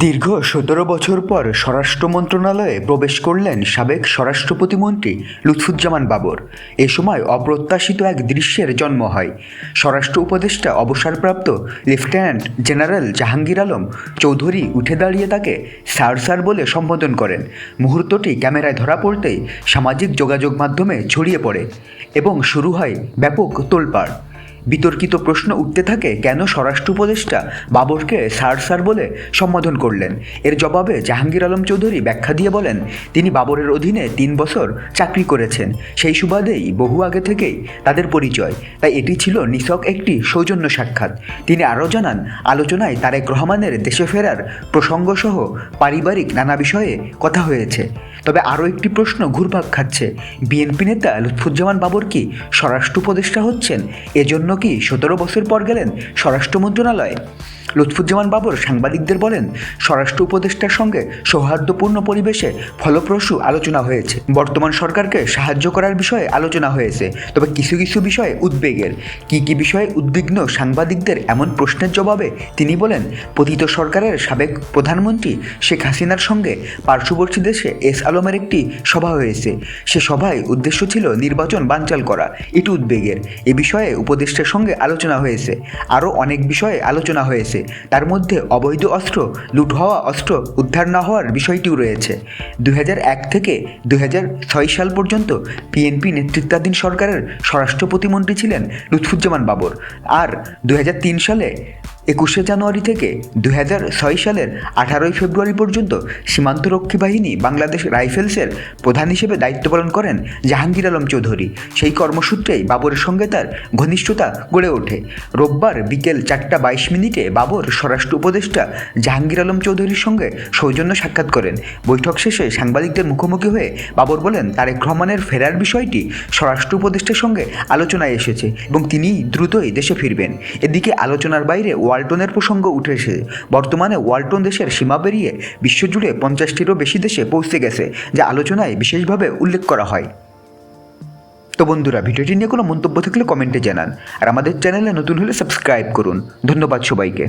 দীর্ঘ সতেরো বছর পর স্বরাষ্ট্র মন্ত্রণালয়ে প্রবেশ করলেন সাবেক স্বরাষ্ট্র প্রতিমন্ত্রী লুৎফুজ্জামান বাবর। এ সময় অপ্রত্যাশিত এক দৃশ্যের জন্ম হয়। স্বরাষ্ট্র উপদেষ্টা অবসরপ্রাপ্ত লেফটেন্যান্ট জেনারেল জাহাঙ্গীর আলম চৌধুরী উঠে দাঁড়িয়ে তাকে স্যার স্যার বলে সম্বোধন করেন। মুহূর্তটি ক্যামেরায় ধরা পড়তেই সামাজিক যোগাযোগ মাধ্যমে ছড়িয়ে পড়ে এবং শুরু হয় ব্যাপক তোলপাড়। বিতর্কিত প্রশ্ন উঠতে থাকে, কেন স্বরাষ্ট্র উপদেষ্টা বাবরকে স্যার স্যার বলে সম্বোধন করলেন? এর জবাবে জাহাঙ্গীর আলম চৌধুরী ব্যাখ্যা দিয়ে বলেন, তিনি বাবরের অধীনে তিন বছর চাকরি করেছেন। সেই সুবাদেই বহু আগে থেকেই তাদের পরিচয়। তাই এটি ছিল নিছক একটি সৌজন্য সাক্ষাৎ। তিনি আরও জানান, আলোচনায় তারেক রহমানের দেশে ফেরার প্রসঙ্গসহ পারিবারিক নানা বিষয়ে কথা হয়েছে। তবে আরও একটি প্রশ্ন ঘুরপাক খাচ্ছে। বিএনপি নেতা লুৎফুজ্জামান বাবর কি স্বরাষ্ট্র উপদেষ্টা হচ্ছেন? এজন্য কি সতেরো বছর পর গেলেন স্বরাষ্ট্র মন্ত্রণালয়ে? লুৎফুজ্জামান বাবর সাংবাদিকদের বলেন, স্বরাষ্ট্র উপদেষ্টার সঙ্গে সৌহার্দ্যপূর্ণ পরিবেশে ফলপ্রসূ আলোচনা হয়েছে। বর্তমান সরকারকে সাহায্য করার বিষয়ে আলোচনা হয়েছে, তবে কিছু কিছু বিষয়ে উদ্বেগের। কি কি বিষয়ে উদ্বিগ্ন সাংবাদিকদের এমন প্রশ্নের জবাবে তিনি বলেন, পতিত সরকারের সাবেক প্রধানমন্ত্রী শেখ হাসিনার সঙ্গে পার্শ্ববর্তী দেশে এস আলমের একটি সভা হয়েছে। সে সভায় উদ্দেশ্য ছিল নির্বাচন বানচাল করা, এটি উদ্বেগের। এ বিষয়ে উপদেষ্টার সঙ্গে আলোচনা হয়েছে, আরও অনেক বিষয়ে আলোচনা হয়েছে। তার মধ্যে অবৈধ অস্ত্র, লুট হওয়া অস্ত্র, উদ্ধার না হওয়ার বিষয়টিও রয়েছে। দুই হাজার এক থেকে দুই হাজার ছয় সাল পর্যন্ত পিএনপি নেতৃত্বাধীন সরকারের স্বরাষ্ট্র প্রতিমন্ত্রী ছিলেন লুৎফুজ্জামান বাবর। আর দুই হাজার তিন সালে একুশে জানুয়ারি থেকে দু হাজার ছয় সালের আঠারোই ফেব্রুয়ারি পর্যন্ত সীমান্তরক্ষী বাহিনী বাংলাদেশ রাইফেলসের প্রধান হিসেবে দায়িত্ব পালন করেন জাহাঙ্গীর আলম চৌধুরী। সেই কর্মসূত্রেই বাবরের সঙ্গে তার ঘনিষ্ঠতা গড়ে ওঠে। রোববার বিকেল চারটা বাইশ মিনিটে বাবর স্বরাষ্ট্র উপদেষ্টা জাহাঙ্গীর আলম চৌধুরীর সঙ্গে সৌজন্য সাক্ষাৎ করেন। বৈঠক শেষে সাংবাদিকদের মুখোমুখি হয়ে বাবর বলেন, তারেক রহমানের ফেরার বিষয়টি স্বরাষ্ট্র উপদেষ্টার সঙ্গে আলোচনায় এসেছে এবং তিনি দ্রুতই দেশে ফিরবেন। এদিকে আলোচনার বাইরে ওয়ালটনের প্রসঙ্গ উঠে বর্তমানে ওয়ালটন দেশের সীমা পেরিয়ে বিশ্বজুড়ে পঞ্চাশটিরও বেশি দেশে পৌঁছে গেছে, যা আলোচনায় বিশেষভাবে উল্লেখ করা হয়। তো বন্ধুরা, ভিডিওটি নিয়ে কোনো মন্তব্য থাকলে কমেন্টে জানান, আর আমাদের চ্যানেলে নতুন হলে সাবস্ক্রাইব করুন। ধন্যবাদ সবাইকে।